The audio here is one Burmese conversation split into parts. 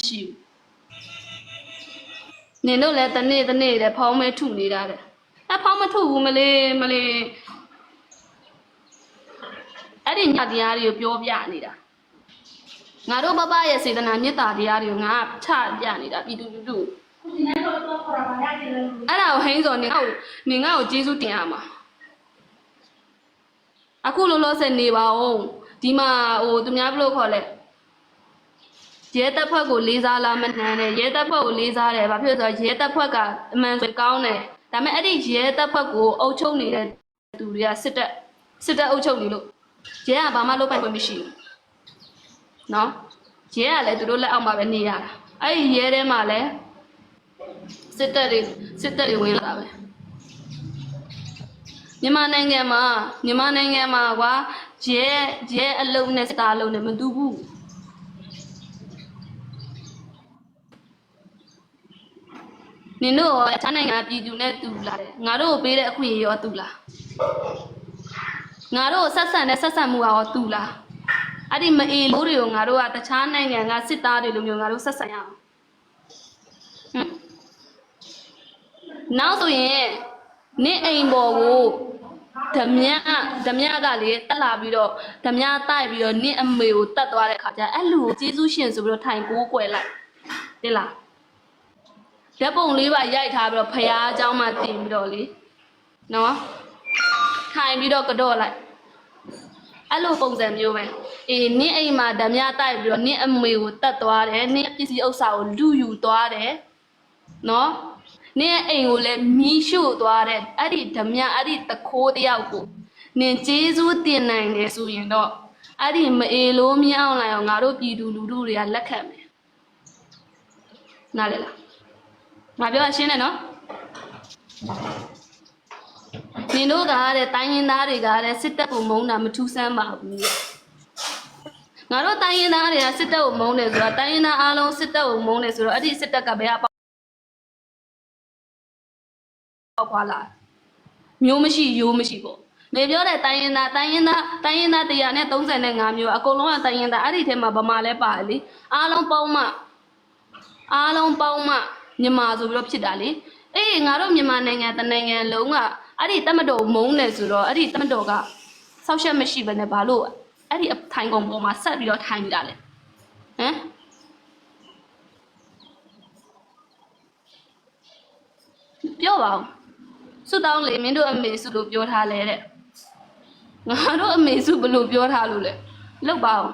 မရှိဘူးနင်တို့လည်းတနေ့တနေ့လည်းဖောင်းမဲထုနေတာတဲ့အဖောင်းမထုဘူးမလေးမလေးအဲ့ဒီညတရားတွေကိုပြောပြနေတာငါတို့ဘဘရဲ့စေတနာမေတ္တာတရားတွေကိုငါချပြနေတာပြည်သူလူထုအဲ့ဒါကိုဟိန်းစော်နင်ငါ့ကိုနင်ငါ့ကိုကျေးဇူးတင်ရမှာအခုလောလောဆယ်နေပါဦးဒီမှာဟိုသူများဘယ်လိုခေါ်လဲ ရဲတပ်ဖွဲ့ကိုလေးစားလားမနှမ်းနဲ့ရဲတပ်ဖွဲ့ကိုလေးစားတယ်ဘာဖြစ်လို့လဲဆိုတော့ရဲတပ်ဖွဲ့ကအမှန်ဆိုကောင်းတယ်ဒါပေမဲ့အဲ့ဒီရဲတပ်ဖွဲ့ကိုအုပ်ချုပ်နေတဲ့သူတွေကစစ်တပ်စစ်တပ်အုပ်ချုပ်နေလို့ရဲကဘာမှလုပ်ပိုင်ခွင့်မရှိဘူးနော်ရဲကလည်းသူတို့လက်အောက်မှာပဲနေရတာအဲ့ဒီရဲထဲမှာလည်းစစ်တပ်တွေစစ်တပ်တွေဝင်လာတာပဲမြန်မာနိုင်ငံမှာမြန်မာနိုင်ငံမှာကွာရဲရဲအလုံးနဲ့စစ်သားအလုံးနဲ့မတူဘူး နင်တို့ရောအခြားနိုင်ငံပြည်သူနဲ့တူလာတယ်ငါတို့ကိုပေးတဲ့အခွင့်အရေးရောတူလားငါတို့ကိုဆက်ဆံတဲ့ဆက်ဆံမှုကရောတူလားအဲ့ဒီမအေလို့တွေကိုငါတို့ကတခြားနိုင်ငံကစစ်သားတွေလိုမျိုးငါတို့ဆက်ဆံရအောင်ဟမ်နောက်ဆိုရင်နင့်အိမ်ပေါ်ကိုဓမြဓမြကလေတက်လာပြီးတော့ဓမြတိုက်ပြီးတော့နင့်အမေကိုတတ်သွားတဲ့ခါကျအဲ့လူကိုကျေးဇူးရှင်ဆိုပြီးတော့ထိုင်ကိုးကွယ်လိုက်တိလား ဓာတ်ပုံလေးပါရိုက်ထားပြီးတော့ဖះเจ้าမှတင်ပြီးတော့လေနော်ထိုင်ပြီးတော့ကတော့လိုက်အဲ့လိုပုံစံမျိုးပဲအေးနင့်အိမ်မှာဓမြတိုက်ပြီးတော့နင့်အမေကိုတတ်သွားတယ်နင့်ပစ္စည်းဥစ္စာကိုလူယူသွားတယ်နော်နင့်ရဲ့အိမ်ကိုလည်းမီးရှို့သွားတဲ့အဲ့ဒီဓမြအဲ့ဒီတခိုးတယောက်ကိုနင်ကျေးဇူးတင်နိုင်တယ်ဆိုရင်တော့အဲ့ဒီမအေလို့မြအောင်လိုက်အောင်ငါတို့ပြည်သူလူထုတွေကလက်ခံမယ်နားလည်လား ငါပြောရရှင်းတယ်နော်နင်တို့ကတဲ့တိုင်းရင်းသားတွေကတဲ့စစ်တပ်ကိုမုန်းတာမထူးဆန်းပါဘူးတဲ့ငါတို့တိုင်းရင်းသားတွေကစစ်တပ်ကိုမုန်းတယ်ဆိုတော့တိုင်းရင်းသားအားလုံးစစ်တပ်ကိုမုန်းတယ်ဆိုတော့အဲ့ဒီစစ်တပ်ကဘယ်ကပေါက်ခွာလာမျိုးမရှိရိုးမရှိပေါ့နေပြောတဲ့တိုင်းရင်းသားတိုင်းရင်းသားတိုင်းရင်းသား135မျိုးအကုန်လုံးကတိုင်းရင်းသားအဲ့ဒီထဲမှာဗမာလဲပါတယ်လေအားလုံးပေါင်းမှအားလုံးပေါင်းမှ မြန်မာဆိုပြီးတော့ဖြစ်တာလေအေးငါတို့မြန်မာနိုင်ငံတနိုင်ငံလုံးကအဲ့ဒီတမတော်မုန်းတယ်ဆိုတော့အဲ့ဒီတမတော်ကဆောက်ရှက်မရှိဘဲနဲ့ဘာလို့အဲ့ဒီအထိုင်ကုန်ပေါ်မှာဆက်ပြီးတော့ထိုင်နေတာလဲဟမ်ပြောပါဦးစွတ်တောင်းလေမင်းတို့အမေစုလို့ပြောထားလဲတဲ့ငါတို့အမေစုဘယ်လို့ပြောထားလို့လဲလောက်ပါဦး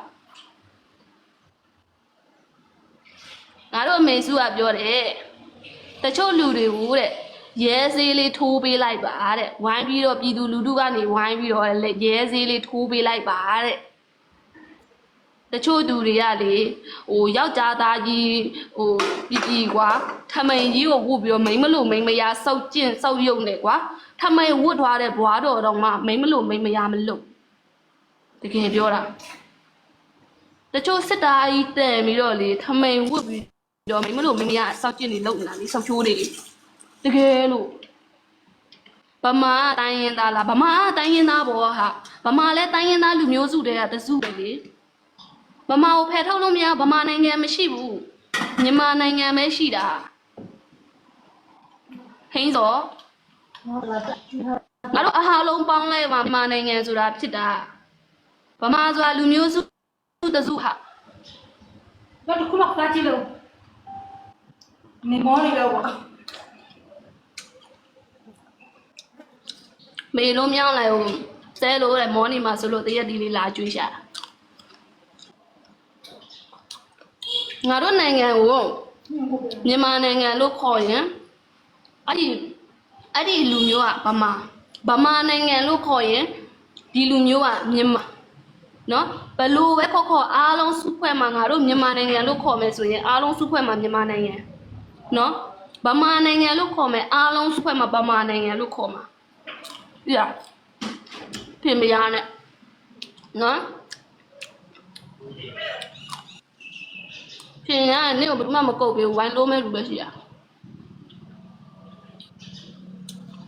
ငါတို့အမေစုကပြောတယ် တချို့လူတွေကိုတဲ့ရဲဆေးလေးထိုးပေးလိုက်ပါတဲ့ဝိုင်းပြီးတော့ပြည်သူလူထုကနေဝိုင်းပြီးတော့ရဲဆေးလေးထိုးပေးလိုက်ပါတဲ့တချို့သူတွေကလေဟိုယောက်ျားသားကြီးဟိုပြည်ပြည်ကွာထမိန်ကြီးကိုဝုတ်ပြီးတော့မိန်းမလို့မိန်းမယားစောက်ကျင့်စောက်ယုံနေကွာထမိန်ဝတ်သွားတဲ့ဘွားတော်တော့မှမိန်းမလို့မိန်းမယားမလို့တကယ်ပြောတာတချို့စစ်သားကြီးတန်ပြီးတော့လေထမိန်ဝတ်ပြီး တော့မိန်းမလို့မိန်းမယားစောက်ကျင့်နေလုံနေတာလေစောက်ချိုးနေလေတကယ်လို့ဗမာတိုင်းရင်သားလားဗမာတိုင်းရင်သားဘောဟာဗမာလဲတိုင်းရင်သားလူမျိုးစုတွေကတစုပဲလေဗမာကိုဖယ်ထုတ်လို့မရဗမာနိုင်ငံမရှိဘူးမြန်မာနိုင်ငံပဲရှိတာဟင်းစောငါတို့အဟာလုံးပေါင်းလိုက်ပါမြန်မာနိုင်ငံဆိုတာဖြစ်တာဗမာဆိုတာလူမျိုးစုတစုဟာတော့တစ်ခုလောက်စားကြည့်လို့ နေမောနေတော့ကွာမေလုံးမြောင်းလိုက်ဦးဆဲလို့တဲ့မော်နီမှာဆိုလို့တရက်ဒီလေးလာကျွေးရှာငါတို့နိုင်ငံကိုမြန်မာနိုင်ငံလို့ခေါ်ရင်အဲ့ဒီအဲ့ဒီလူမျိုးကဗမာဗမာနိုင်ငံလို့ခေါ်ရင်ဒီလူမျိုးကမြန်မာနော်ဘလို့ပဲခေါ်ခေါ်အားလုံးစုဖွဲ့မှာငါတို့မြန်မာနိုင်ငံလို့ခေါ်မယ်ဆိုရင်အားလုံးစုဖွဲ့မှာမြန်မာနိုင်ငံ နော်ဗမာနိုင်ငံလို့ခေါ်မယ်အားလုံးစုဖွဲ့မှာဗမာနိုင်ငံလို့ခေါ်မှာပြပြင်မရနဲ့နော်ပြင်ရနေကိုဘယ်သူမှမကုတ်ဘူးဝိုင်းလို့မဲ့လူပဲရှိရ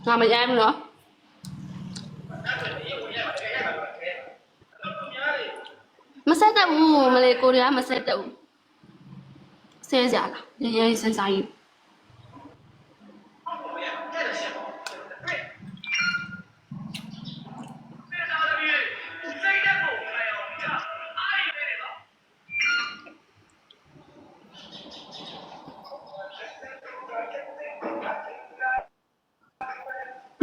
ငါမရိုင်းဘူးနော်မဆက်တတ်ဘူးမလေးကိုရီးယားမဆက်တတ်ဘူး ဆဲကြလားရရစင်စားကြီး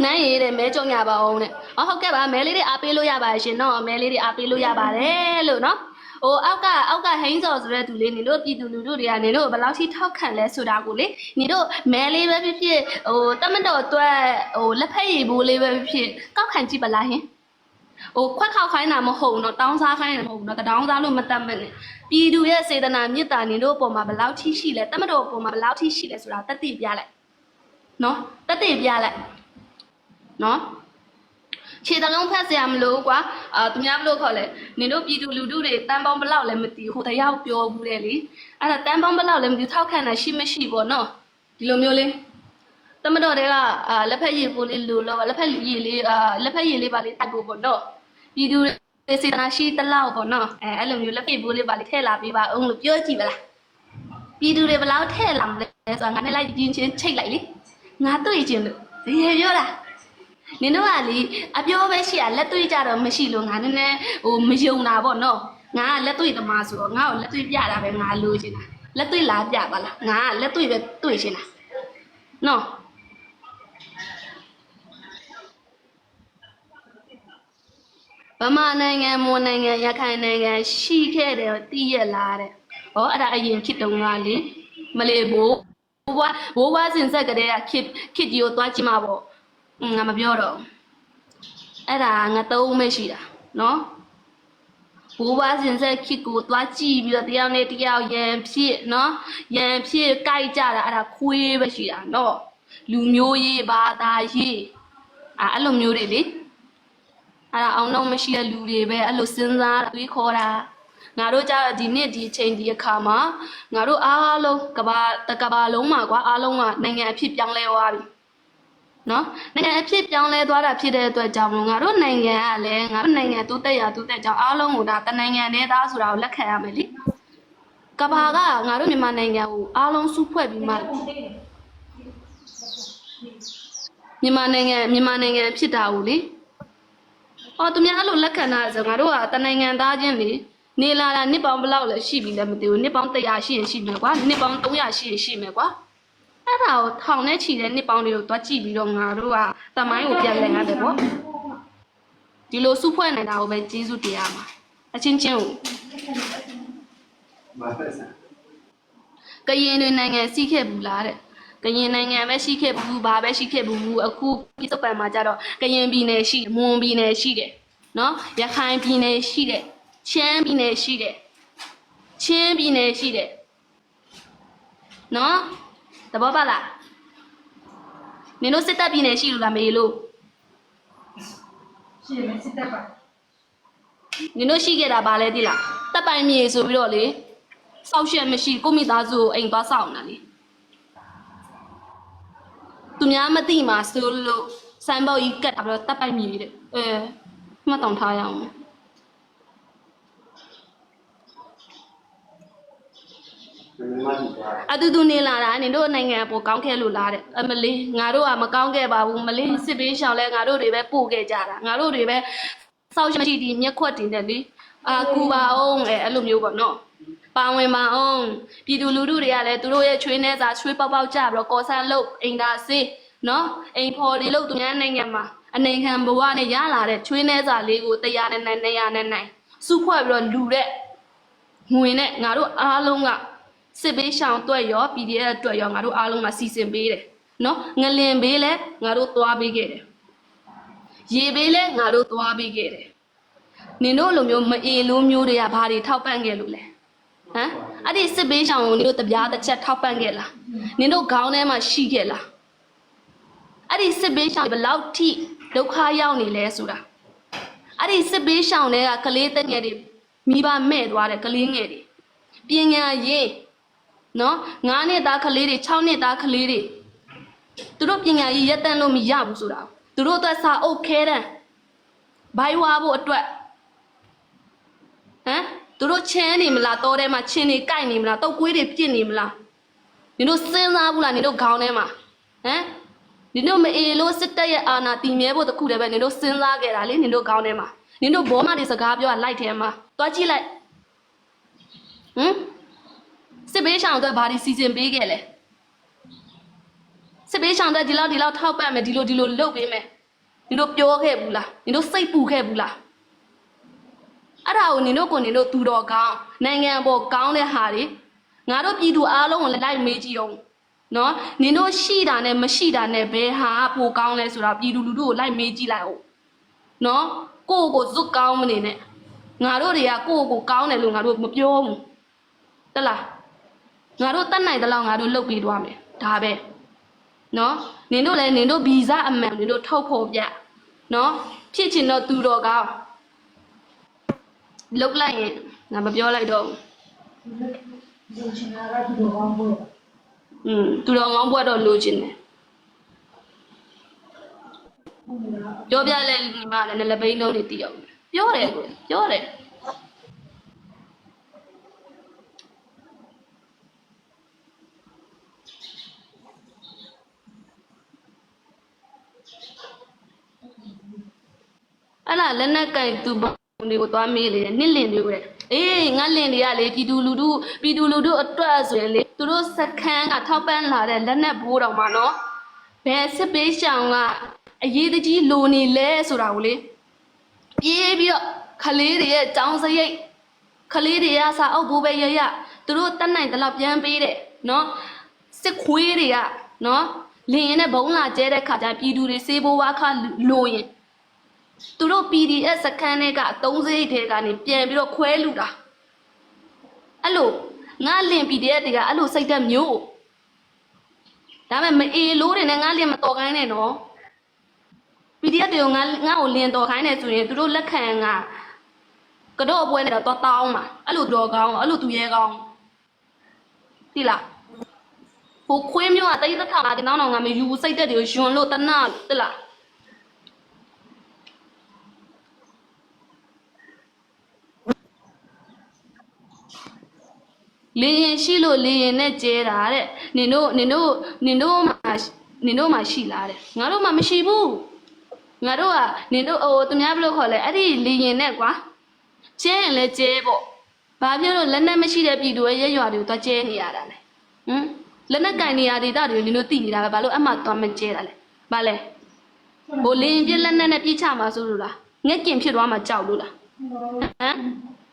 နိုင်ရတဲ့မဲကြုံရပါအောင်တဲ့။အော်ဟုတ်ကဲ့ပါမဲလေးတွေအားပေးလို့ရပါရှင်နော်မဲလေးတွေအားပေးလို့ရပါတယ်လို့နော်။ ဟိုအောက်ကအောက်ကဟိန်းစော်ဆိုတဲ့သူလေးနေတို့ပြည်သူလူထုတွေကနေတို့ဘယ်လောက်ထိထောက်ခံလဲဆိုတာကိုလေနေတို့မဲလေးပဲဖြစ်ဖြစ်ဟိုတမန်တော်အတွက်ဟိုလက်ဖက်ရည်ဘိုးလေးပဲဖြစ်ဖြစ်ကောက်ခံကြည့်ပါလားဟင်။ဟိုခွက်ခောက်ခိုင်းတာမဟုတ်ဘူးနော်တောင်းစားခိုင်းတာမဟုတ်ဘူးနော်တတောင်းစားလို့မတတ်မဲ့နဲ့ပြည်သူရဲ့စေတနာမေတ္တာနေတို့အပေါ်မှာဘယ်လောက်ထိရှိလဲတမန်တော်အပေါ်မှာဘယ်လောက်ထိရှိလဲဆိုတာတက်တည်ပြလိုက်နော်တက်တည်ပြလိုက်နော် ခြေတလုံးဖက်စရာမလိုကွာအာသူများဘလို့ခေါ်လဲနင်တို့ပြည်သူလူထုတွေတန်ပေါင်းဘလောက်လည်းမသိဘူးဟိုတယောက်ပြောဘူးတဲ့လေအဲ့ဒါတန်ပေါင်းဘလောက်လည်းမသိဘူးထောက်ခံတာရှိမရှိပေါ့နော်ဒီလိုမျိုးလေးတမတော်တွေကအာလက်ဖက်ရည်ပိုးလေးလိုတော့လက်ဖက်ရည်လေးအာလက်ဖက်ရည်လေးပါလေးတိုက်ဖို့ပေါ့နော်ပြည်သူတွေစေတနာရှိတလောက်ပေါ့နော်အဲအဲ့လိုမျိုးလက်ဖက်ပိုးလေးပါလေးထည့်လာပေးပါအောင်လို့ပြောကြည့်ပါလားပြည်သူတွေဘလောက်ထည့်လာမလဲဆိုတာငါနဲ့လိုက်ပြင်းချင်းချိတ်လိုက်လေငါတွေ့ချင်းလို့ဒီရပြောတာ နင်တို့ကလေအပြောပဲရှိရလက်တွေ့ကြတော့မရှိလို့ငါနည်းနည်းဟိုမယုံတာပေါ့နော်ငါကလက်တွေ့သမားဆိုတော့ငါ့ကိုလက်တွေ့ပြတာပဲငါလိုချင်တာလက်တွေ့လာပြပါလားငါကလက်တွေ့ပဲတွေ့ချင်တာနော်ဗမာနိုင်ငံမွန်နိုင်ငံရခိုင်နိုင်ငံရှိခဲ့တယ်တည်ရလားတဲ့ဟောအဲ့ဒါအရင်ခေတ်တုန်းကလေမလေးဘိုးဘိုးဘွားဘိုးဘွားစင်ဆက်ကလေးကခေတ်ခေတ်ကြီးကိုသွားကြည့်မှာပေါ့อืม ငါမပြောတော့ဘူးအဲ့ဒါငါသုံးမရှိတာနော်ဘိုးဘွားစင်ဆက်ခစ်ကိုသွားကြည့်ပြီးတော့တရားနဲ့တရားရန်ဖြစ်နော်ရန်ဖြစ်ကြိုက်ကြတာအဲ့ဒါခွေးပဲရှိတာနော်လူမျိုးရေးဘာသာရေးအဲ့အဲ့လိုမျိုးတွေလေအဲ့ဒါအောင်တော့မရှိတဲ့လူတွေပဲအဲ့လိုစဉ်းစားတွေးခေါ်တာငါတို့ကြတော့ဒီနေ့ဒီအချိန်ဒီအခါမှာငါတို့အားလုံးကဘာတကဘာလုံးမှာကွာအားလုံးကနိုင်ငံအဖြစ်ပြောင်းလဲသွားပြီ နော်နိုင်ငံအဖြစ်ပြောင်းလဲသွားတာဖြစ်တဲ့အတွက်ကြောင့်မို့ငါတို့နိုင်ငံကလည်းငါတို့နိုင်ငံတိုးတက်ရတိုးတက်ကြောင်းအားလုံးကိုဒါတနိုင်ငံနဲ့သားဆိုတာကိုလက်ခံရမယ်လေကဘာကငါတို့မြန်မာနိုင်ငံကိုအားလုံးစုဖွဲ့ပြီးမှမြန်မာနိုင်ငံမြန်မာနိုင်ငံဖြစ်တာကိုလေအော်သူများအဲ့လိုလက်ခံတာဆိုငါတို့ကတနိုင်ငံသားချင်းလေနေလာတာနှစ်ပေါင်းဘယ်လောက်လဲရှိပြီလဲမသိဘူးနှစ်ပေါင်း100ရှိရင်ရှိမယ်ကွာနှစ်ပေါင်း300ရှိရင်ရှိမယ်ကွာ အဲ့ဒါကိုထောင်နဲ့ချီတဲ့နှစ်ပေါင်းတွေကိုတွားကြည့်ပြီးတော့ငါတို့ကတမိုင်းကိုပြန်လည်ရတယ်ပေါ့ဒီလိုစုဖွဲ့နေတာကိုပဲကျေးဇူးတရားမှာအချင်းချင်းကိုဘာပဲစားကရင်တွေနိုင်ငံစီးခဲ့ဘူးလားတဲ့ကရင်နိုင်ငံပဲရှိခဲ့ဘူးဘာပဲရှိခဲ့ဘူးအခုပြည်စပန်မှာကြတော့ကရင်ပြည်နယ်ရှိတယ်မွန်ပြည်နယ်ရှိတယ်နော်ရခိုင်ပြည်နယ်ရှိတယ်ချမ်းပြည်နယ်ရှိတယ်ချင်းပြည်နယ်ရှိတယ်နော် သဘောပါလားနင်တို့စစ်တပ်ပြည်နယ်ရှိလို့လားမေလို့ရှင်းမယ်စစ်တပ်ပါနင်တို့ရှိခဲ့တာဗာလဲတိလားတပ်ပိုင်မြေဆိုပြီးတော့လေစောက်ရှက်မရှိကိုမိသားစုကိုအိမ်သွားစောင့်တာလေသူများမသိမှာဆိုလို့စံပေါက်ကြီးကတ်တာပြီးတော့တပ်ပိုင်မြေတဲ့အဲမှတ်တောင်ထားရအောင် မင်းမကြီးသွား အတူတူနေလာတာနင်တို့နိုင်ငံပေါ်ကောင်းခဲ့လို့လားတဲ့အမလေးငါတို့ကမကောင်းခဲ့ပါဘူးမလေးစစ်ပေးရှောင်လဲငါတို့တွေပဲပို့ခဲ့ကြတာငါတို့တွေပဲစောက်ရှက်မရှိဒီမျက်ခွက်တင်တယ်လေအာကူပါအောင်အဲအဲ့လိုမျိုးပေါ့နော်ပါဝင်ပါအောင်ပြည်သူလူထုတွေကလည်းသူတို့ရဲ့ချွေးနှဲစာချွေးပေါက်ပေါက်ကြပြီးတော့ကော်ဆန်လုတ်အိမ်သာစေးနော်အိမ်ဖော်ဒီလုတ်သူများနိုင်ငံမှာအနေခံဘဝနဲ့ရလာတဲ့ချွေးနှဲစာလေးကိုတရားနဲ့နဲ့200နဲ့နိုင်စုဖွဲ့ပြီးတော့လူတဲ့ငွေနဲ့ငါတို့အားလုံးက စစ်ပေးရှောင်အတွက်ရော PDF အတွက်ရောငါတို့အားလုံးကစီစဉ်ပေးတယ်နော်ငလင်ပေးလဲငါတို့သွားပေးခဲ့တယ်ရေပေးလဲငါတို့သွားပေးခဲ့တယ်နင်တို့လိုမျိုးမအေလိုမျိုးတွေကဘာတွေထောက်ပံ့ခဲ့လို့လဲဟမ်အဲ့ဒီစစ်ပေးဆောင်ကိုနင်တို့တပြားတစ်ချက်ထောက်ပံ့ခဲ့လားနင်တို့ခေါင်းထဲမှာရှိခဲ့လားအဲ့ဒီစစ်ပေးဆောင်ဘယ်လောက်ထိဒုက္ခရောက်နေလဲဆိုတာအဲ့ဒီစစ်ပေးဆောင်တွေကကလေးတက်ငယ်တွေမိဘမဲ့သွားတဲ့ကလေးငယ်တွေပညာရေး နော်9နှစ်သားကလေးတွေ6နှစ်သားကလေးတွေသူတို့ပညာရေးရက်တန်းလို့မရဘူးဆိုတာသူတို့အတွက်စာအုပ်ခဲတန်းဘိုင်ဝါဖို့အတွက်ဟမ်သူတို့ချင်းနေမလားတောထဲမှာချင်းနေကြိုက်နေမလားတုတ်ကွေးတွေပြစ်နေမလားနင်တို့စဉ်းစားဘူးလားနင်တို့ခေါင်းထဲမှာဟမ်နင်တို့မအေလို့စစ်တပ်ရဲ့အာဏာတည်မြဲဖို့တခုတည်းပဲနင်တို့စဉ်းစားခဲ့တာလေနင်တို့ခေါင်းထဲမှာနင်တို့ဘောမတွေစကားပြောတာလိုက်ထဲမှာတွားကြည့်လိုက်ဟမ် စစ်ဘေးရှောင်အတွက်ဘာတွေစီစဉ်ပေးခဲ့လဲစစ်ဘေးရှောင်အတွက်ဒီလောက်ဒီလောက်ထောက်ပံ့မယ်ဒီလိုဒီလိုလုပ်ပေးမယ်နင်တို့ပြောခဲ့ဘူးလားနင်တို့စိတ်ပူခဲ့ဘူးလားအဲ့ဒါကိုနင်တို့ကိုနင်တို့သူတော်ကောင်းနိုင်ငံပေါ်ကောင်းတဲ့ဟာတွေငါတို့ပြည်သူအားလုံးကိုလည်းလိုက်မေးကြည့်အောင်နော်နင်တို့ရှိတာနဲ့မရှိတာနဲ့ဘယ်ဟာပိုကောင်းလဲဆိုတာပြည်သူလူထုကိုလိုက်မေးကြည့်လိုက်အောင်နော်ကိုယ့်ကိုယ်ဇွတ်ကောင်းမနေနဲ့ငါတို့တွေကကိုယ့်ကိုယ်ကောင်းတယ်လို့ငါတို့မပြောဘူးတလား ငါတို့တတ်နိုင်တဲ့လောက်ငါတို့လုပ်ပြီးသွားမယ်ဒါပဲနော်နင်တို့လည်းနင်တို့ဗီဇအမှန်နင်တို့ထုတ်ဖို့ပြနော်ဖြစ်ချင်တော့သူတော်ကောင်းလုတ်လိုက်ရင်ငါမပြောလိုက်တော့ဘူးလူချင်တာကဒီလိုကောင်းဖို့อืมသူတော်ကောင်းဘွက်တော့လိုချင်တယ်ပြောပြလဲဒီမှာလည်းလက်ပိန်းလုံးတွေတည်အောင်ပြောတယ်ကိုပြောတယ် အဲ့ဒါလက်နက်ကင်သူပုံတွေကိုသွားမေးလေနစ်လင်တွေကိုတဲ့အေးငါလင်တွေကလေပြည်သူလူထုပြည်သူလူထုအတွက်ဆိုရင်လေသူတို့စခန်းကထောက်ပံ့လာတဲ့လက်နက်ဘိုးတော်မှာနော်ဘယ်စစ်ပေးရှောင်ကအရေးတကြီးလိုနေလဲဆိုတာကိုလေပြေးပြီးတော့ခလေးတွေရဲ့ចောင်းစရိတ်ခလေးတွေကစာအုပ်ဘိုးပဲရရသူတို့တက်နိုင်တဲ့လောက်ပြန်ပေးတယ်နော်စစ်ခွေးတွေကနော်လင်ရင်နဲ့ဘုံလာကျဲတဲ့ခါကျပြည်သူတွေစေးဘိုးဝါခလိုရင် သူတို့ PDF စခန်းတွေကအသုံးစရိတ်တွေကနေပြန်ပြီးတော့ခွဲလူတာအဲ့လိုငါလင် PDF တွေကအဲ့လိုစိတ်သက်မျိုးဒါပေမဲ့မအေလို့တွေနဲ့ငါလင်မတော်ခိုင်းနဲ့နော် PDF တွေကိုငါငါ့ကိုလင်တော်ခိုင်းနေဆိုရင်သူတို့လက်ခံကကတော့အပွဲနဲ့တော့တောင်းမှာအဲ့လိုတော်ကောင်းအဲ့လိုသူရဲကောင်းသိလားဟိုခွေးမျိုးကတိတ်သက်ထာဒီနောက်တော့ငါမယူစိတ်သက်တွေကိုယွန်လို့တနာလို့သိလား လေရင်ရှိလို့လေရင်နဲ့ကျဲတာတဲ့နင်တို့နင်တို့နင်တို့မှာနင်တို့မှာရှိလားတဲ့ငါတို့မှာမရှိဘူးငါတို့ကနင်တို့ဟိုသူများဘယ်လိုခေါ်လဲအဲ့ဒီလေရင်နဲ့ကွာကျဲရင်လည်းကျဲပေါ့ဘာဖြစ်လို့လက်နဲ့မရှိတဲ့ပြည်သူရဲ့ရက်ရွာတွေကိုသွားကျဲနေရတာလဲဟမ်လက်နဲ့ကင်နေရဒေတာတွေနင်တို့သိနေတာပဲဘာလို့အမှသွားမကျဲတာလဲဘာလဲဟိုလေရင်ပြက်လက်နဲ့နဲ့ပြေးချမှာဆိုလို့လားငက်ကင်ဖြစ်သွားမှာကြောက်လို့လားဟမ်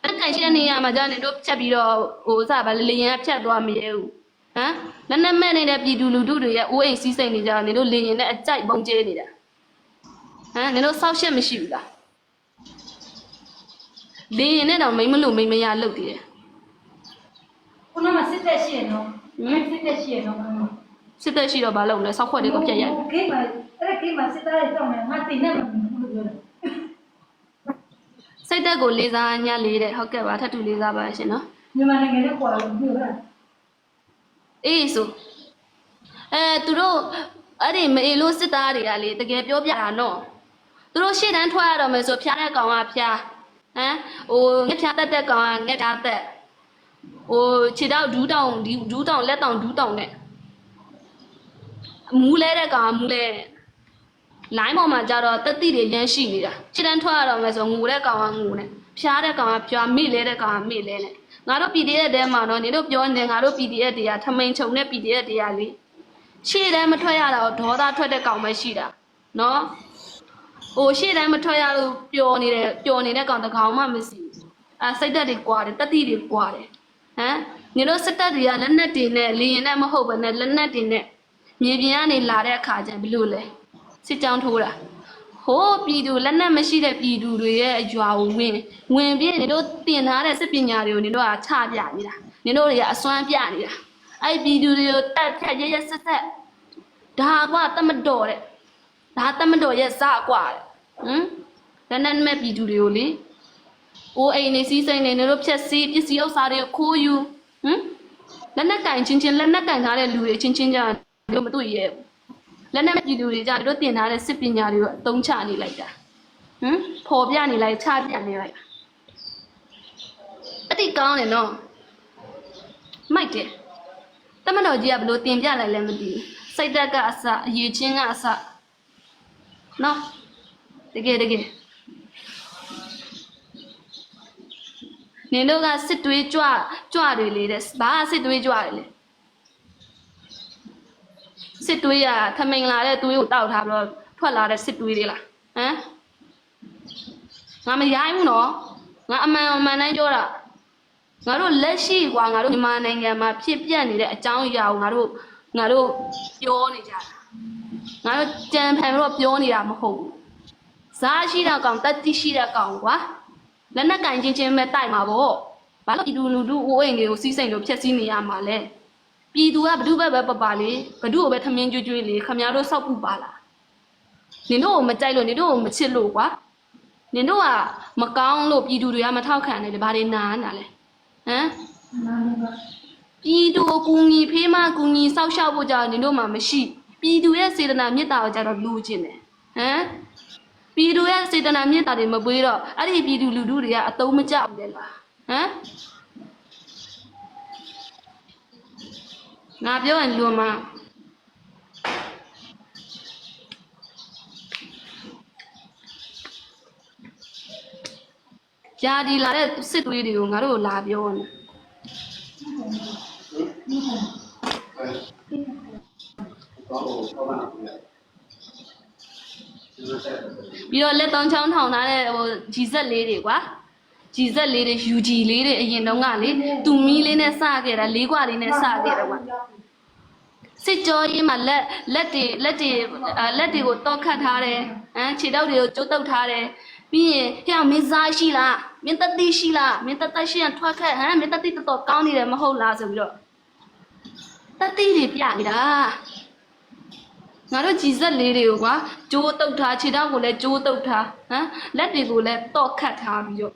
အဲ့ကန်ရှိတဲ့နေရာမှာကြာနေတို့ဖြတ်ပြီးတော့ဟိုစပါလေလေရင်ကဖြတ်သွားမရဲဘူးဟမ်လက်နဲ့မဲ့နေတဲ့ပြည်သူလူထုတွေရဲ့အိုးအိမ်စီးစိမ်နေကြနေတို့လေရင်နဲ့အကြိုက်ပုံကျဲနေတာဟမ်နေတို့စောက်ရှက်မရှိဘူးလားလေရင်နဲ့တော့မိမ့်မလို့မိမ့်မရလုပ်တည်တယ်ခုနကစစ်သက်ရှိရနော်စစ်သက်ရှိရနော်စစ်သက်ရှိတော့ဘာလုပ်လဲစောက်ခွက်တွေကိုပြတ်ရိုက်ခေးမှာအဲ့ခေးမှာစစ်သားတွေတောင်းတယ်ငါတင်နေမှာဘူးလို့ပြောတယ် စိတ်သက်ကိုလေးစားညလေးတဲ့ဟုတ်ကဲ့ပါထပ်တူလေးစားပါရှင်နော်မြန်မာနိုင်ငံနဲ့ကွာလို့ပြောတာအေးဆိုအဲသူတို့အဲ့ဒီမအေလို့စစ်သားတွေကလေတကယ်ပြောပြတာနော်သူတို့ရှေ့တန်းထွက်ရတော့မယ်ဆိုဖျားတဲ့ကောင်ကဖျားဟမ်ဟိုငက်ဖျားတက်တဲ့ကောင်ကငက်သားတက်ဟိုခြေတော့ဒူးတောင်ဒီဒူးတောင်လက်တောင်ဒူးတောင်နဲ့မူးလဲတဲ့ကောင်ကမူးလဲတဲ့ လိုင်းပေါ်မှာကြတော့တက်တိတွေရမ်းရှိနေတာခြေတန်းထွက်ရတော့မယ်ဆိုငူတဲ့ကောင်ကငူနဲ့ဖျားတဲ့ကောင်ကဖျားမိလဲတဲ့ကောင်ကမိလဲနဲ့ငါတို့ PDF တဲမှာတော့နေတို့ပြောနေငါတို့ PDF တွေကထမိန်ချုံတဲ့ PDF တွေကလေရှေ့တန်းမထွက်ရတာတော့ဒေါသထွက်တဲ့ကောင်ပဲရှိတာနော်ဟိုရှေ့တန်းမထွက်ရလို့ပျော်နေတဲ့ပျော်နေတဲ့ကောင်တစ်ကောင်မှမရှိဘူးအဲစိတ်သက်တွေကွာတယ်တက်တိတွေကွာတယ်ဟမ်နေတို့စက်တက်တွေကလက်နက်တွေနဲ့လေရင်နဲ့မဟုတ်ဘဲနဲ့လက်နက်တွေနဲ့မြေပြင်ကနေလာတဲ့အခါကျရင်ဘယ်လိုလဲ စစ်ကြောင်းထိုးတာဟိုးပြည်သူလက်နက်မရှိတဲ့ပြည်သူတွေရဲ့အရွာကိုဝင်ဝင်ပြည့်နေတို့တင်ထားတဲ့စစ်ပညာတွေကိုနေတို့ကချပြနေတာနေတို့တွေကအစွမ်းပြနေတာအဲ့ပြည်သူတွေကိုတက်ဖြတ်ရရဆက်ဆက်ဒါကွာတမတော်တဲ့ဒါတမတော်ရဲ့စကွာတဲ့ဟမ်လက်နက်မဲ့ပြည်သူတွေကိုလေအိုးအိမ်နေစီးစိမ်နေနေတို့ဖြက်စီးပစ္စည်းဥစ္စာတွေကိုခိုးယူဟမ်လက်နက်ကင်ချင်းချင်းလက်နက်ကင်ထားတဲ့လူတွေချင်းချင်းကြတို့မတွေ့ရဲဘူး လက်နက်ပြည်သူတွေကြတို့တင်ထားတဲ့စစ်ပညာတွေကိုအသုံးချနေလိုက်တာဟမ်ပေါ်ပြနေလိုက်ချပြနေလိုက်တာအတိတိကောင်းတယ်နော်မိုက်တယ်တမတော်ကြီးကဘလို့တင်ပြလိုက်လဲမသိဘူးစိတ်တက်ကအစအရေးချင်းကအစနော်တကယ်တကယ်နင်တို့ကစစ်တွေးကြွကြွတွေလေတဲ့ဘာကစစ်တွေးကြွတွေလဲ စစ်တွေးရထမိန်လာတဲ့သွေးကိုတောက်ထားပြီးတော့ထွက်လာတဲ့စစ်တွေးတွေလားဟမ်ငါမရိုင်းဘူးနော်ငါအမှန်အမှန်တိုင်းပြောတာငါတို့လက်ရှိကွာငါတို့မြန်မာနိုင်ငံမှာဖြစ်ပျက်နေတဲ့အကြောင်းအရာကိုငါတို့ငါတို့ပြောနေကြတာငါတို့ကြံဖန်ပြီးတော့ပြောနေတာမဟုတ်ဘူးဇာရှိတဲ့ကောင်တက်တိရှိတဲ့ကောင်ကွာလက်နဲ့ကင်ချင်းချင်းပဲတိုက်မှာပေါ့ဘာလို့ပြည်သူလူထုအိုးအိမ်တွေကိုစီးစိမ်လို့ဖျက်ဆီးနေရမှာလဲ ပြည်သူကဘ ᱹ ဘပဲပပလေဘ ᱹ ကိုပဲထမင်းကျွေးကျွေးလေခမရတို့စောက်ပူပါလားနင်တို့ကိုမကြိုက်လို့နင်တို့ကိုမချစ်လို့ကွာနင်တို့ကမကောင်းလို့ပြည်သူတွေကမထောက်ခံနေလေဘာတွေနားနာလဲဟမ်နာနေပါပြည်သူကိုကူညီဖေးမကူညီစောက်ရှောက်ဖို့ကြောင့်နင်တို့မှမရှိပြည်သူရဲ့စေတနာမေတ္တာကိုကြတော့လူချင်းတယ်ဟမ်ပြည်သူရဲ့စေတနာမေတ္တာတွေမပွေးတော့အဲ့ဒီပြည်သူလူထုတွေကအတုံးမကျဘူးလေလားဟမ် ငါပြောရင်လွန်မှာကြာဒီလာတဲ့စစ်သွေးတွေကိုငါတို့လာပြောနေပြီးတော့လက်သုံးချောင်းထောင်ထားတဲ့ဟိုဂျီဆက်လေးတွေကွာဂျီဆက်လေးတွေ UG လေးတွေအရင်တုန်းကလေသူမီးလေးနဲ့စခဲ့တာလေးကွာလေးနဲ့စခဲ့တာကွာ စစ်ကြောရေးမှာလက်လက်တွေလက်တွေအာလက်တွေကိုတောက်ခတ်ထားတယ်ဟမ်ခြေထောက်တွေကိုကျုပ်တုပ်ထားတယ်ပြီးရင်ဟဲ့မင်းစားရှိလားမင်းတတိရှိလားမင်းတသက်ရှိရင်ထွက်ခက်ဟမ်မင်းတတိတော်တော်ကောင်းနေတယ်မဟုတ်လားဆိုပြီးတော့တတိတွေပြနေတာငါတို့ကြည်စက်လေးတွေကိုကွာကြိုးတုတ်ထားခြေထောက်ကိုလည်းကြိုးတုတ်ထားဟမ်လက်တွေကိုလည်းတော့ခတ်ထားပြီးတော့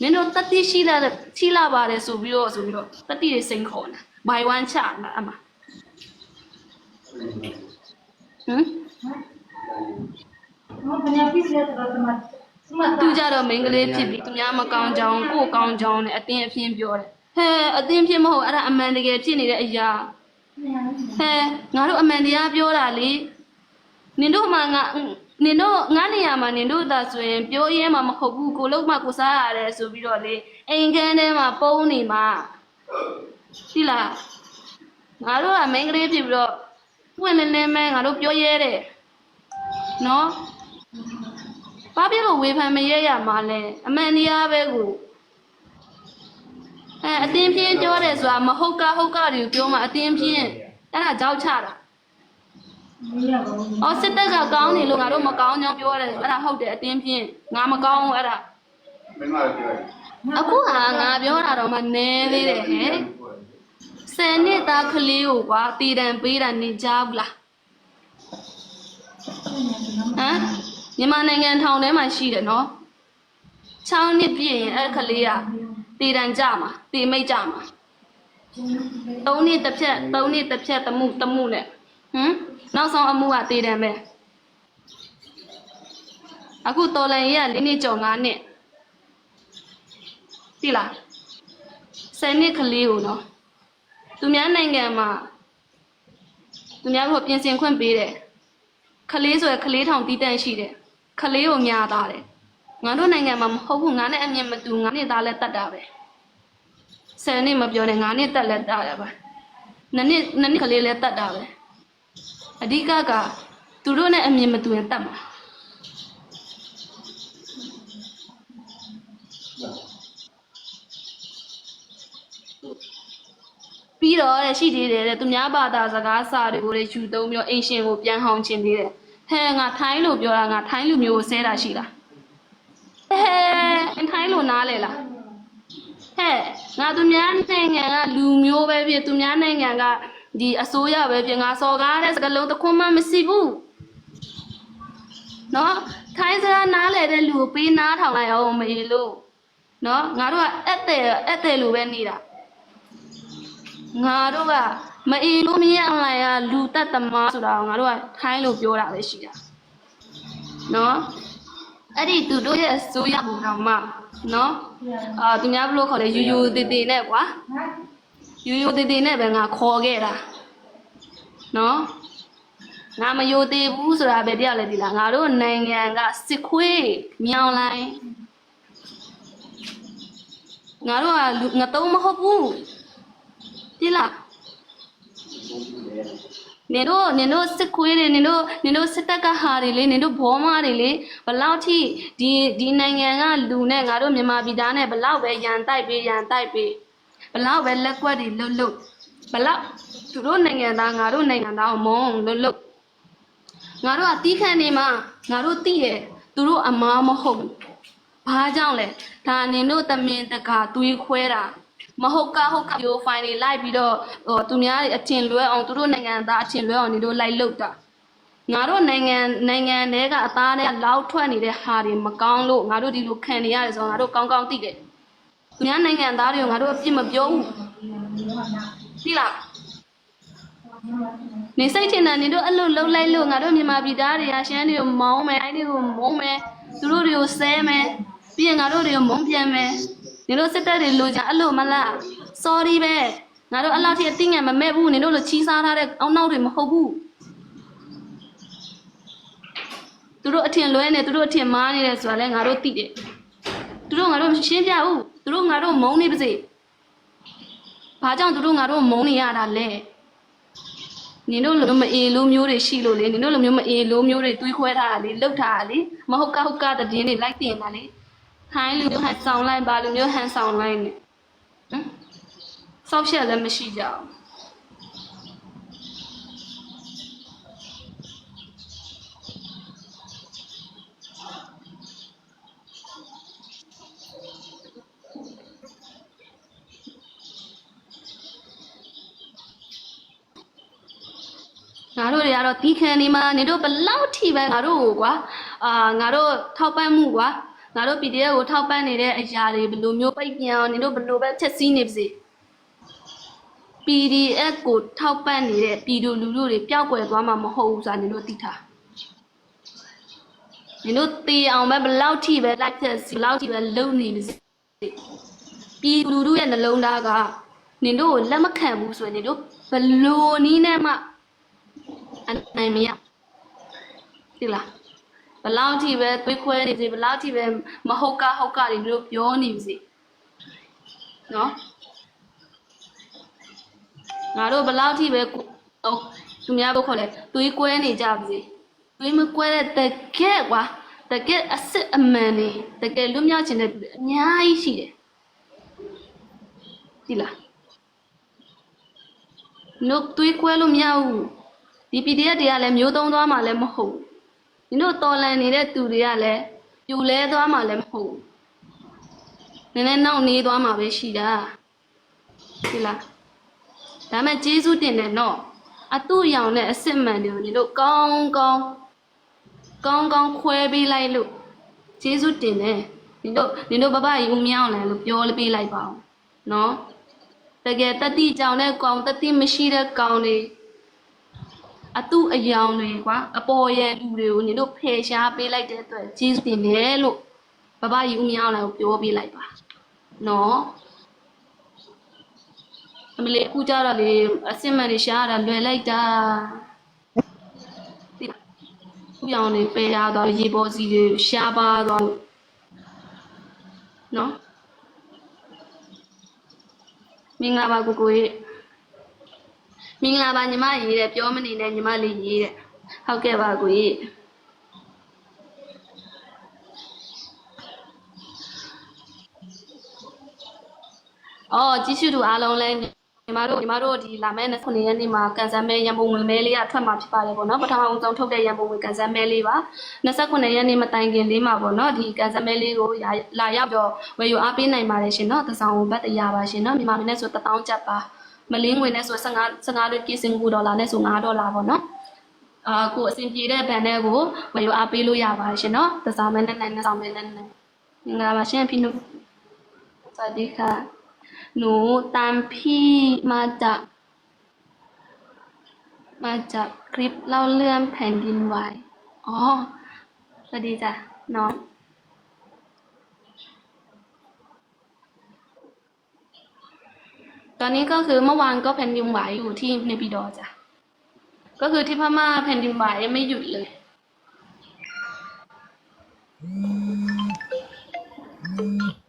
မင်းတို့တတိရှိလာတဲ့ရှိလာပါတယ်ဆိုပြီးတော့ဆိုပြီးတော့တတိတွေစိန်ခေါ်နေတာဘိုင်ဝမ်ချလာအမ သူကြတော့မိန်းကလေးဖြစ်ပြီးသူများမကောင်းကြောင်းကိုယ်ကောင်းကြောင်းနဲ့အတင်းအဖျင်းပြောတယ်ဟဲအတင်းဖြစ်မဟုတ်အဲ့ဒါအမှန်တကယ်ဖြစ်နေတဲ့အရာဟဲငါတို့အမှန်တရားပြောတာလေနင်တို့မှငါနင်တို့ငါနေရာမှာနင်တို့သာဆိုရင်ပြောရဲမှာမဟုတ်ဘူးကိုလုံးမကိုစားရတယ်ဆိုပြီးတော့လေအိမ်ခန်းထဲမှာပုံနေမှာရှိလားငါတို့ကမိန်းကလေးဖြစ်ပြီးတော့ ပွင့်လင်းလင်းမဲငါတို့ပြောရဲတယ်နော်ဘာဖြစ်လို့ဝေဖန်မရဲရမှာလဲအမှန်တရားပဲကိုအဲအတင်းပြင်းပြောတယ်ဆိုတာမဟုတ်ကဟုတ်ကတွေကိုပြောမှအတင်းပြင်းအဲ့ဒါကြောက်ချတာမရပါဘူးအော်စစ်တပ်ကကောင်းနေလို့ငါတို့မကောင်းကြောင်းပြောတယ်အဲ့ဒါဟုတ်တယ်အတင်းပြင်းငါမကောင်းဘူးအဲ့ဒါမင်းမလည်းပြောရအခုဟာငါပြောတာတော့မနည်းသေးတယ်ဟဲ့ ဆယ်နှစ်သားကလေးကိုကွာတည်တံပေးတာနေကြဘူးလားဟမ်မြန်မာနိုင်ငံထောင်ထဲမှာရှိတယ်နော်6နှစ်ပြည့်ရင်အဲ့ကလေးကတည်တံကြမှာတည်မိတ်ကြမှာ3နှစ်တစ်ဖြက်3နှစ်တစ်ဖြက်တမှုတမှုနဲ့ဟမ်နောက်ဆုံးအမှုကတည်တံပဲအခုတော်လန်ကြီးက၄နှစ်ကျော်5နှစ်သိလား10နှစ်ကလေးကိုနော် သူများနိုင်ငံမှာသူများတို့ပြင်ဆင်ခွင့်ပေးတယ်ခလေးဆိုရယ်ခလေးထောင်တီးတန့်ရှိတယ်ခလေးကိုညာသားတယ်ငါတို့နိုင်ငံမှာမဟုတ်ဘူးငါနဲ့အမြင်မတူငါနဲ့သားလဲတတ်တာပဲ10နှစ်မပြောနဲ့ငါနဲ့တက်လဲတတ်ရပါနှစ်နှစ်နှစ်နှစ်ကလေးလဲတတ်တာပဲအဓိကကသူတို့နဲ့အမြင်မတူရင်တတ်မှာ ပြီးတော့တဲ့ရှိသေးတယ်တဲ့သူများဘာသာစကားစာတွေကိုလည်းယူသုံးပြီးတော့အင်ရှင်ကိုပြန်ဟောင်းခြင်းသေးတယ်ဟဲငါထိုင်းလို့ပြောတာငါထိုင်းလူမျိုးကိုဆဲတာရှိလားဟဲထိုင်းလို့နားလေလားဟဲငါသူများနိုင်ငံကလူမျိုးပဲဖြစ်သူများနိုင်ငံကဒီအစိုးရပဲဖြစ်ငါစော်ကားတဲ့စကားလုံးတစ်ခွန်းမှမရှိဘူးနော်ထိုင်းစကားနားလေတဲ့လူကိုပေးနားထောင်လိုက်အောင်မေလို့နော်ငါတို့ကအဲ့တဲ့အဲ့တဲ့လူပဲနေတာ ငါတို့ကမအီလို့မရအောင်လိုက်ရလူတက်သမားဆိုတာကိုငါတို့ကထိုင်းလို့ပြောတာပဲရှိတာနော်အဲ့ဒီသူတို့ရဲ့အစိုးရဘုံတော်မှနော်အာသူများဘလို့ခေါ်လဲယူယူတေတေနဲ့ကွာယူယူတေတေနဲ့ပဲငါခေါ်ခဲ့တာနော်ငါမယိုသေးဘူးဆိုတာပဲတရားလဲဒီလားငါတို့နိုင်ငံကစစ်ခွေးမြောင်လိုင်းငါတို့ကလူငါတုံးမဟုတ်ဘူး ဒီလားနင်တို့နင်တို့စစ်ခွေးတွေနင်တို့နင်တို့စစ်တပ်ကဟာတွေလေနင်တို့ဘောမတွေလေဘလောက်ထိဒီဒီနိုင်ငံကလူနဲ့ငါတို့မြန်မာပြည်သားနဲ့ဘလောက်ပဲရန်တိုက်ပေးရန်တိုက်ပေးဘလောက်ပဲလက်ကွက်တွေလှုပ်လှုပ်ဘလောက်သူတို့နိုင်ငံသားငါတို့နိုင်ငံသားကိုမုန်းလှုပ်လှုပ်ငါတို့ကတီးခန့်နေမှာငါတို့သိတယ်သူတို့အမားမဟုတ်ဘူးဘာကြောင့်လဲဒါနင်တို့တမင်တကာသွေးခွဲတာ မဟုတ်ကဟုတ်ကဗီဒီယိုဖိုင်တွေလိုက်ပြီးတော့ဟိုသူများတွေအထင်လွဲအောင်သူတို့နိုင်ငံသားအထင်လွဲအောင်နေတို့လိုက်လုပ်တာငါတို့နိုင်ငံနိုင်ငံထဲကအသားနဲ့လောက်ထွက်နေတဲ့ဟာတွေမကောင်းလို့ငါတို့ဒီလိုခံနေရတယ်ဆိုတော့ငါတို့ကောင်းကောင်းသိတယ်။သူများနိုင်ငံသားတွေကိုငါတို့အပြစ်မပြောဘူး။သိလား။နေစိတ်ထင်တာနေတို့အဲ့လိုလှုပ်လိုက်လို့ငါတို့မြန်မာပြည်သားတွေကရှမ်းတွေကိုမောင်းမယ်အဲ့ဒီကိုမုန်းမယ်သူတို့တွေကိုဆဲမယ်ပြီးရင်ငါတို့တွေကိုမုန်းပြန်မယ် နေတို့စစ်တပ်တွေလိုချင်အဲ့လိုမလား sorry ပဲငါတို့အဲ့လောက်ထိအသိဉာဏ်မမဲ့ဘူးနေတို့လိုချီးစားထားတဲ့အောင်းနောက်တွေမဟုတ်ဘူးသူတို့အထင်လွဲနေသူတို့အထင်မှားနေတယ်ဆိုတာလည်းငါတို့သိတယ်သူတို့ငါတို့ရှင်းပြဘူးသူတို့ငါတို့မုန်းနေပါစေဘာကြောင့်သူတို့ငါတို့မုန်းနေရတာလဲနင်တို့လိုမအေလိုမျိုးတွေရှိလို့လေနင်တို့လိုမျိုးမအေလိုမျိုးတွေတွေးခွဲထားတာလေလှုပ်ထားတာလေမဟုတ်ကဟုတ်ကတည်င်းတွေလိုက်တင်တာလေ ဟိုင်းလူမျိုးဟန်ဆောင်လိုက်ပါလူမျိုးဟန်ဆောင်လိုက်နေဟမ်ဆောက်ရှက်လည်းမရှိကြဘူးငါတို့တွေကတော့ဒီခံနေမှာနေတို့ဘလောက်ထိပဲငါတို့ကိုကွာအာငါတို့ထောက်ပံ့မှုကွာ ငါတို့ PDF ကိုထောက်ပံ့နေတဲ့အရာတွေဘယ်လိုမျိုးပိတ်ပြန်အောင်နေတို့ဘယ်လိုပဲဖြည့်ဆည်းနေပါစေ PDF ကိုထောက်ပံ့နေတဲ့ပြည်သူလူထုတွေပျောက်ကွယ်သွားမှာမဟုတ်ဘူးဆိုတာနေတို့သိထားနေတို့တေအောင်ပဲဘလောက်ထိပဲလိုက်ဖြည့်စီဘလောက်ထိပဲလုံနေပါစေပြည်သူလူထုရဲ့နှလုံးသားကနေတို့ကိုလက်မခံဘူးဆိုရင်နေတို့ဘလို့နီးနဲ့မှအနိုင်မရဒီလား ဘလောက်ထိပဲသွေးခွဲနေစေဘလောက်ထိပဲမဟုတ်ကဟုတ်ကတွေတို့ပြောနေပါစေနော်ငါတို့ဘလောက်ထိပဲကိုဟိုသူများတို့ခေါ်လဲသွေးကွဲနေကြပါစေသွေးမကွဲတဲ့တကယ်ကွာတကယ်အစ်စ်အမှန်နေတကယ်လွတ်မြောက်ခြင်းတဲ့လူတွေအများကြီးရှိတယ်ဒီလားနှုတ်သွေးကွဲလို့မရဘူးဒီ PDF တွေကလည်းမျိုးသုံးသွားမှလည်းမဟုတ်ဘူး ဒီတို့တော်လန်နေတဲ့သူတွေကလည်းပြိုလဲသွားမှလည်းမဟုတ်ဘူးနည်းနည်းနောက်နေသွားမှပဲရှိတာဒီလားဒါမဲ့ကျေးဇူးတင်တယ်နော်အတူရောင်တဲ့အစ်စ်မှန်တွေကိုဒီတို့ကောင်းကောင်းကောင်းကောင်းခွဲပေးလိုက်လို့ကျေးဇူးတင်တယ်ဒီတို့ဒီတို့ဘဘကြီးဦးမြောင်းလဲလို့ပြောပေးလိုက်ပါအောင်နော်တကယ်တတိကြောင်တဲ့ကောင်တတိမရှိတဲ့ကောင်တွေ အတုအယောင်တွေကွာအပေါ်ရဲ့လူတွေကိုနေတို့ဖယ်ရှားပေးလိုက်တဲ့အတွက်ကျေးဇူးတင်တယ်လို့ဘဘကြီးဦးမြောင်းလည်းပြောပေးလိုက်ပါနော်အမလေးအခုကြတော့လေအစင်မန်တွေရှားရတာလွယ်လိုက်တာဒီဦးယောင်တွေပယ်ရသွားရေပေါ်စီတွေရှားပါသွားလို့နော်မင်္ဂလာပါကိုကိုရဲ့ မင်္ဂလာပါညီမရေးတဲ့ပြောမနေနဲ့ညီမလေးရေးတဲ့ဟုတ်ကဲ့ပါကိုရဲ့အော်ကြည့်ရှုသူအားလုံးလည်းညီမတို့ညီမတို့ဒီလာမယ့်29ရက်နေ့မှာကန်ဆယ်မဲရန်ပုံငွေမဲလေးကထွက်မှာဖြစ်ပါတယ်ပေါ့နော်ပထမဦးဆုံးထုတ်တဲ့ရန်ပုံငွေကန်ဆယ်မဲလေးပါ29ရက်နေ့မတိုင်ခင်လေးမှာပေါ့နော်ဒီကန်ဆယ်မဲလေးကိုလာရောက်တော့ဝယ်ယူအားပေးနိုင်ပါတယ်ရှင်နော်သဆောင်ဘတ်တရားပါရှင်နော်မြန်မာပြည်နဲ့ဆို1000ကျပ်ပါ မလင်းငွေနဲ့ဆို15 15လွတ်ကီစင်ကူဒေါ်လာနဲ့ဆို5ဒေါ်လာပေါ့နော်အာကိုအဆင်ပြေတဲ့ဘဏ်နဲ့ကိုဝယ်ယူအားပေးလို့ရပါတယ်ရှင်နော်သဆောင်မဲနဲ့နဲ့သဆောင်မဲနဲ့နဲ့မင်္ဂလာပါရှင်ဖိနုสวัสดีค่ะ หนูตามพี่มาจาก มาจากคลิปเล่าเรื่องแผ่นดินไหว อ๋อ สวัสดีจ้ะน้อง ตอนนี้ก็คือเมื่อวานก็แผ่นดินไหวอยู่ที่เนปิดอจ้ะ ก็คือที่พม่าแผ่นดินไหวไม่หยุดเลยဟ